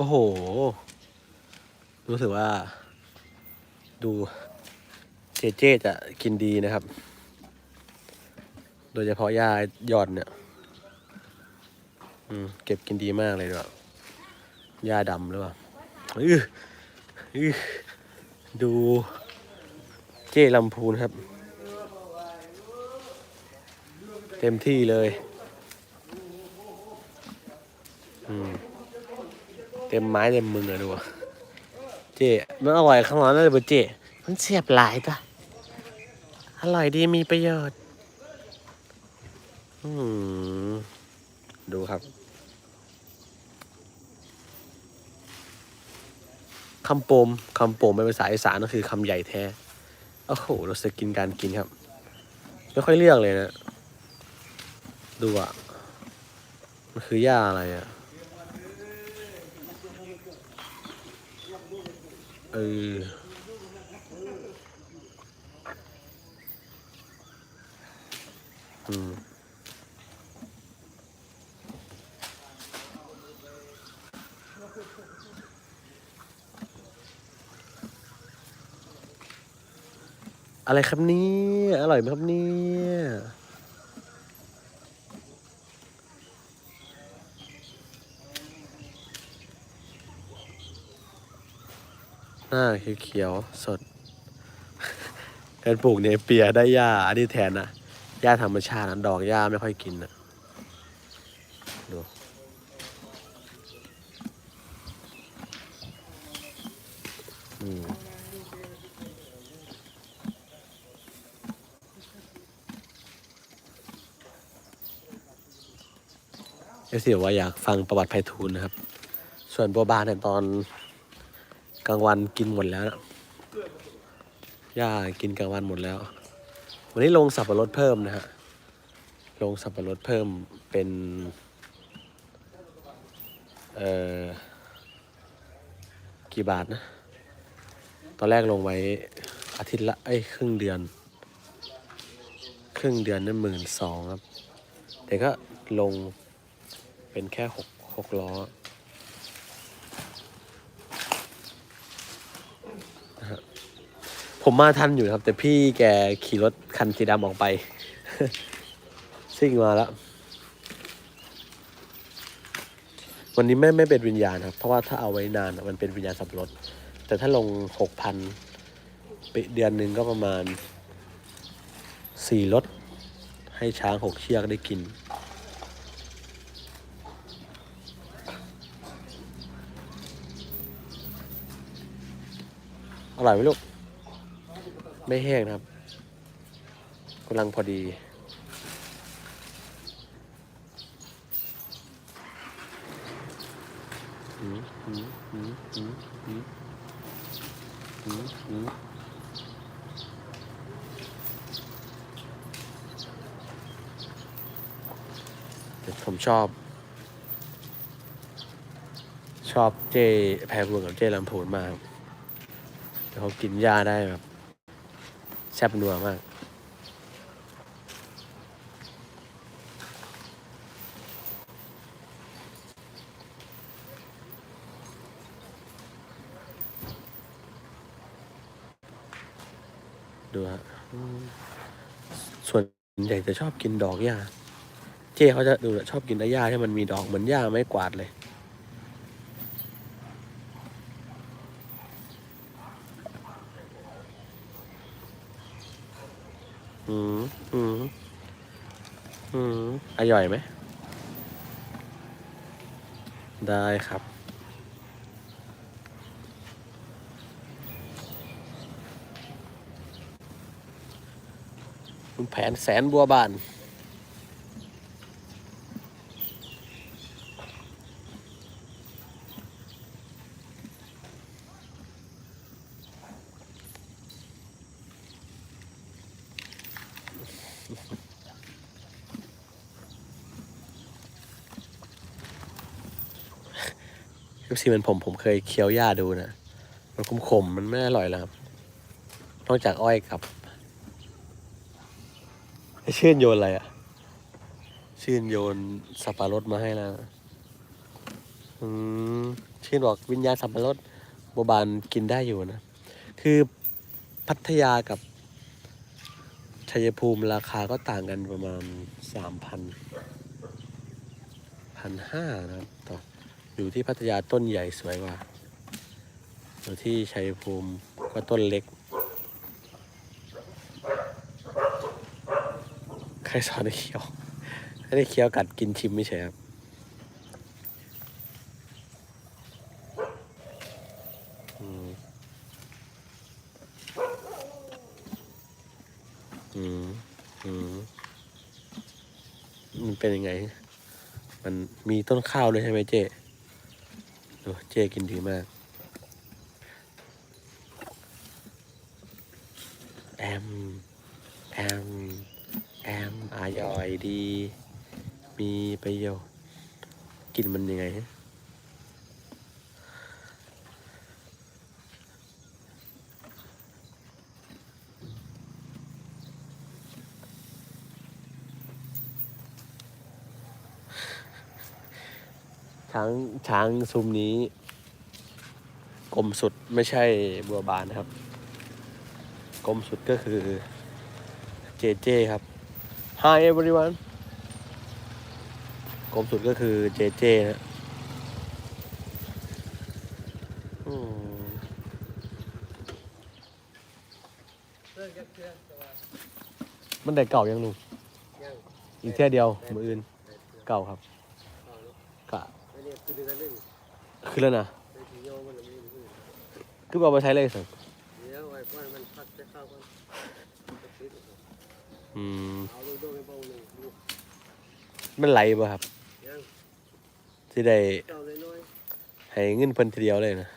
โอ้โห รู้สึกว่า ดูเจเจจะกินดีนะครับ โดยเฉพาะหญ้ายอดเนี่ยอืมเก็บกินดีมากเลยด้วยหญ้าดำหรือเปล่าอื้ออื้อดูเจลำพูนครับ เต็มที่เลย อืม เต็มไม้เต็มมือเลยดูเจ๊มันอร่อยข้างหลังนั่นเลยบ่เจ๊มันเสียบหลายจ้ะอร่อยดีมีประโยชน์อดูครับคำโปมคำโปมเป็นภาษาอีสานก็คือคำใหญ่แท้ โอ้โหเราสกินการกินครับ ไม่ค่อยเลือกเลยนะ ดูอะมันคือหญ้าอะไรอะ เอออืมอะไรครับเนี่ย อร่อยไหมครับเนี่ย หน้าเขียวๆสด การปลูกเนเปียได้หญ้าอันนี้แทนนะหญ้าธรรมชาตินะดอกหญ้าไม่ค่อยกินนะดูอืมเอฟซีบอกว่าอยากฟังประวัติไพฑูรย์นะครับ ส่วนบัวบานเนี่ยตอน กลางวันกินหมดแล้วนะหญ้ากินกลางวันหมดแล้ว วันนี้ลงสับปะรดเพิ่มนะฮะ ลงสับปะรดเพิ่มเป็น เอ่อ กี่บาทนะ ตอนแรกลงไว้อาทิตย์ละ เอ้ย ครึ่งเดือน ครึ่งเดือนนั่นหมื่นสองครับ แต่ก็ลงเป็นแค่หกหกล้อ ผมมาทันอยู่ครับ แต่พี่แกขี่รถคันสีดำออกไป ซิ่งมาแล้ว วันนี้ไม่ไม่เป็นวิญญาณครับ เพราะว่าถ้าเอาไว้นานมันเป็นวิญญาณสับปะรถแต่ถ้าลงหกพันเดือนหนึ่งก็ประมาณสี่รถ ให้ช้างหกเชือกได้กินอร่อยไหมลูก ไม่แห้งนะครับกำลังพอดีผมชอบ ชอบเจแพรพวงกับเจลำพูนมากแต่เขากินยาได้แบบ ซ่บนัวมาก ดูฮะส่วนใหญ่จะชอบกินดอกหญ้า เจ้เขาจะดูชอบกินอ้หญ้าที่มันมีดอกเหมือนหญ้าไม้กวาดเลย อืมอืมอืมอร่อยไหม ได้ครับคุณแผนแสนบัวบาน ทุกทีมันผมผมเคยเคี้ยวหญ้าดูนะ มันขมๆมันไม่อร่อยแล้วครับนอกจากอ้อยกับชื่นโยนอะไรอะ ชื่นโยนสับปะรดมาให้แล้วอืมชื่นบอกวิญญาณสับปะรดบัวบานกินได้อยู่นะ คือพัทยากับชัยภูมิราคาก็ต่างกันประมาณสามพันพันห้านะครับต่อ อยู่ที่พัทยาต้นใหญ่สวยกว่า อยู่ที่ชัยภูมิก็ต้นเล็ก ใครสอนให้เคี้ยวให้ได้เคี้ยวกัดกินชิมไม่ใช่ครับอืมอืมอืมมันเป็นยังไง มันมีต้นข้าวด้วยใช่ไหมเจ๊ เจกินดีมาก แอม แอม แอมอร่อยดี มีประโยชน์ กินมันยังไงฮะช้างช้างซุมนี้ กลมสุดไม่ใช่บัวบานนะครับ กลมสุดก็คือเจเจครับ Hi everyone กลมสุดก็คือเจเจนะอืมมันได้เก่ายังลุงอีกแค่เดียวมืออื่น เก่าครับกะคือแล้วนะ คือเอาไปใช้เลยสิอืมมันไหลบ่ครับสิได้ให้เงินเพิ่นทีเดียวเลยนะ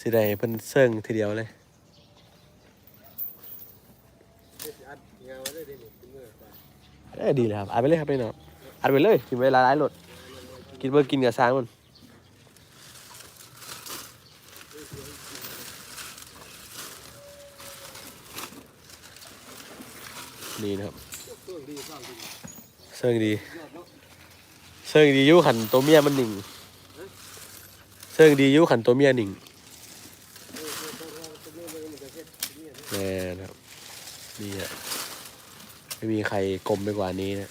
สิได้ให้เพิ่นเซิงทีเดียวเลยเอ้ยดีเลยครับอัดไปเลยครับพี่น้องอัดไปเลยกินเวลาหลายรถกินเบอร์กินกับช้างมัน นี่นะครับเซิงดีเซิงดีอยุขันตัวเมียมันหนึ่งเซิงดีอยุขันตัวเมียหนึ่งแน่นะครับนี่ฮะไม่มีใครกลมไปกว่านี้นะ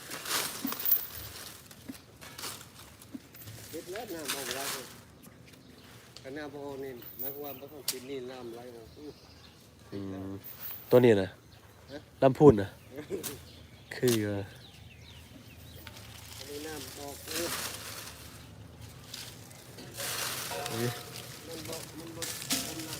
เฮ็ดแล้วน้ำเอาไว้กันน้ำบ่นี่หมายความว่าบ่ต้องกินนี่น้ำไหลออกอื้ออืมตัวนี้นะฮะลำพูนนะ คือนี่น้ำออกเออเอ้ยมันบ่มันบ่มันน้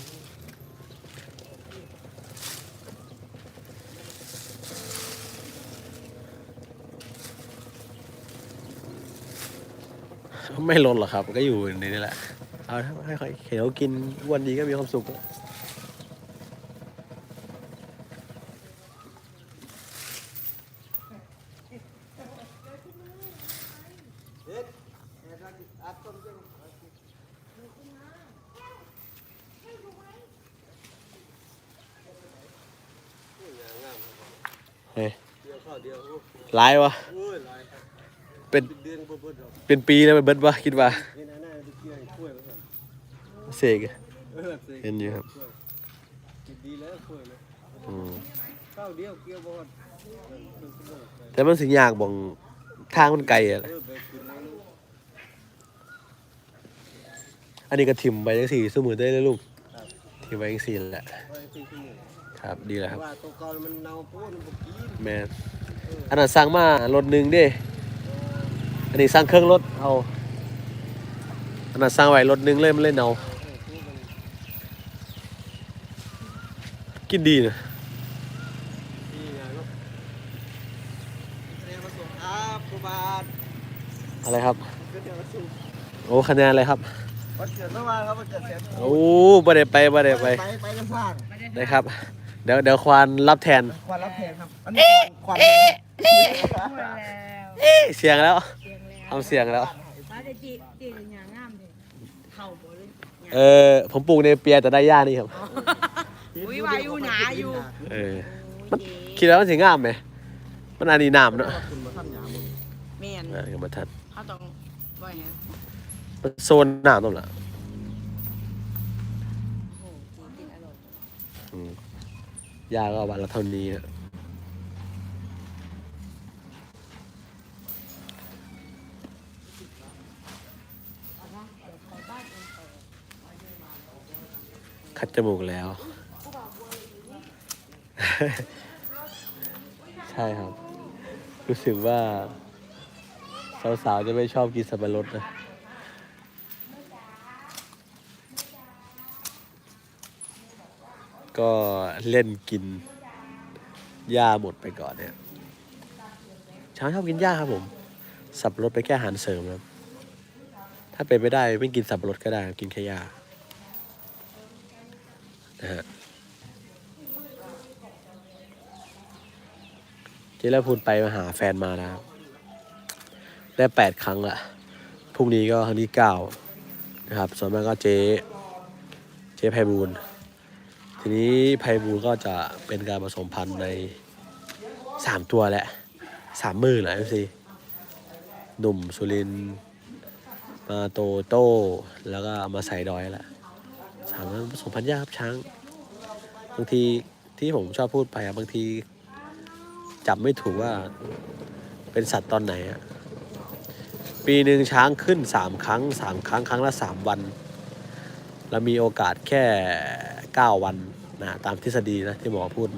ำไม่ลดหรอกครับ ก็อยู่ในนี้แหละ เอาถ้าให้เขาเห็นเขากินวันดีก็มีความสุขแล้ว เฮ็ดเฮ็ดแล้วอัดต้นเจ้าโอ้ยงามงาม เฮ้ยเดียวข้ายวะเป็นเป็นปีแล้วมันเบิดวะคิดว่าเสกเห็นอยู่ครับแล้วกล้วยนะอืมข้าวเดียวเกี่ยวบ่ฮอดเออเพิ่นสิบอกไปแต่มันสิยากบ่งทางมันไกลอะอันนี้ก็ถิ่มไปจังสี่สมือได้เลยลูกถิ่มไปจังสี่แหละ ครับดีแล้วครับว่าตัวเก่ามันเน่าโพูดมันบ่กินแมนอันนั้นสั่งมารถหนึ่งเด้อันนี้สั่งเครื่องรถเอาอันนั้นสั่งไว้รถหนึ่งเลยมันเล่นเอาเออพูดมันกินดีนะดีนะเนาะเรียนมาส่งครับครูบาทอะไรครับก็เดี๋ยวมาส่งโอ้คะแนนอะไรครับวันเกิดเมื่อวานครับวันเกิดเสร็จโอ้บ่ได้ไปบ่ได้ไปไปไปกันสร้างได้ครับ เดี๋ยวเดี๋ยวควานรับแทน ควันรับแทนครับอันนี้ควันควันหมดแล้วเอ๊ะเสียงแล้วเสียงแล้วทำเสียงแล้วป้าจะจีจีเป็นอย่างงามเลยเข่าบ่เลยเออผมปลูกในเปียแต่ได้ย่านี่ครับอุ้ยวาอยุหนาอยู่เออโอ้ยคิดแล้วมันสิงามไหมมันอันนี้น้ำเนาะคุณมาท่านหยามึงแม่นเออกับมาทันเขาต้องว่าไงมมันโซนหนามตรงไหนโอ้โหจริงกินอร่อยอืม ยาก็วันละเท่านี้นะเอาวะเดี๋ยวไปบ้านเองต่อคัดจมูกแล้ว ใช่ครับ รู้สึกว่า สาวๆ จะไม่ชอบกินสับปะรดนะ ก็เล่นกินหญ้าหมดไปก่อนเนี่ยช้างชอบกินหญ้าครับผม สับปะรดไปแค่อาหารเสริมครับ ถ้าเป็นไม่ได้ไม่กินสับปะรดก็ได้กินแค่หญ้านะฮะเจ๊แล้วพูนไปมาหาแฟนมานะครับได้แปดครั้งละพรุ่งนี้ก็ครั้งที่เก้านะครับ ส่วนมากก็เจ๊ เจ๊ไพบูล์ ทีนี้ไพบูลก็จะเป็นการผสมพันธุ์ในสามตัวแหละสามมือแหละพี่หนุ่มสุรินมาโตโต้แล้วก็เอามาใส่ดอยแหละสามผสมพันธุ์ยากครับช้าง บางทีที่ผมชอบพูดไปอะบางทีจับไม่ถูกว่าเป็นสัตว์ตอนไหนอะปีหนึ่งช้างขึ้นสามครั้งสามครั้งครั้งละสามวัน แล้วมีโอกาสแค่เก้าวัน นะตามทฤษฎีนะที่หมอพูด